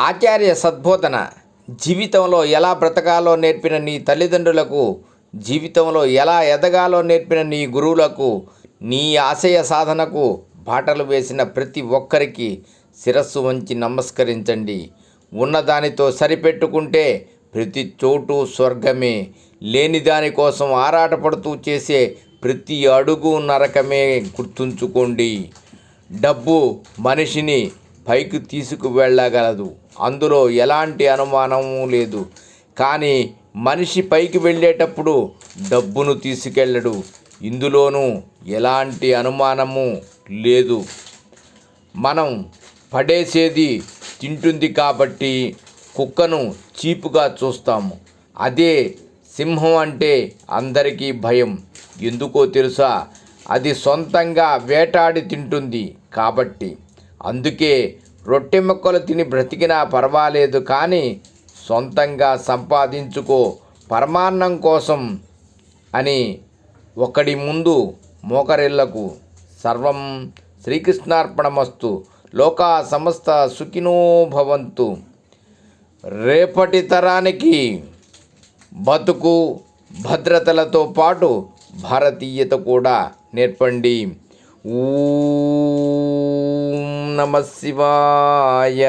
ఆచార్య సద్బోధన జీవితంలో ఎలా బ్రతకాలో నేర్పిన నీ తల్లిదండ్రులకు జీవితంలో ఎలా ఎదగాలో నేర్పిన నీ గురువులకు నీ ఆశయ సాధనకు బాటలు వేసిన ప్రతి ఒక్కరికి శిరస్సు వంచి నమస్కరించండి. ఉన్నదానితో సరిపెట్టుకుంటే ప్రతి చోటు స్వర్గమే. లేని దానికోసం ఆరాటపడుతూ చేసే ప్రతి అడుగు నరకమే గుర్తుంచుకోండి. డబ్బు మనిషిని పైకి తీసుకువెళ్ళగలదు అందులో ఎలాంటి అనుమానము లేదు. కానీ మనిషి పైకి వెళ్ళేటప్పుడు డబ్బును తీసుకెళ్ళడు. ఇందులోనూ ఎలాంటి అనుమానము లేదు. మనం పడేసేది తింటుంది కాబట్టి కుక్కను చీపుగా చూస్తాము. అదే సింహం అంటే అందరికీ భయం. ఎందుకో తెలుసా? అది సొంతంగా వేటాడి తింటుంది కాబట్టి. అందుకే రొట్టె ముక్కలు తిని బ్రతికినా పర్వాలేదు కానీ సొంతంగా సంపాదించుకో పరమాన్నం కోసం అని ఒకడి ముందు మోకరిళ్ళకు సర్వం శ్రీకృష్ణార్పణమస్తు. లోకా సమస్త సుఖినో భవంతు. రేపటి తరానికి బతుకు భద్రతలతో పాటు భారతీయత కూడా నేర్పండి. ओम नमः शिवाय।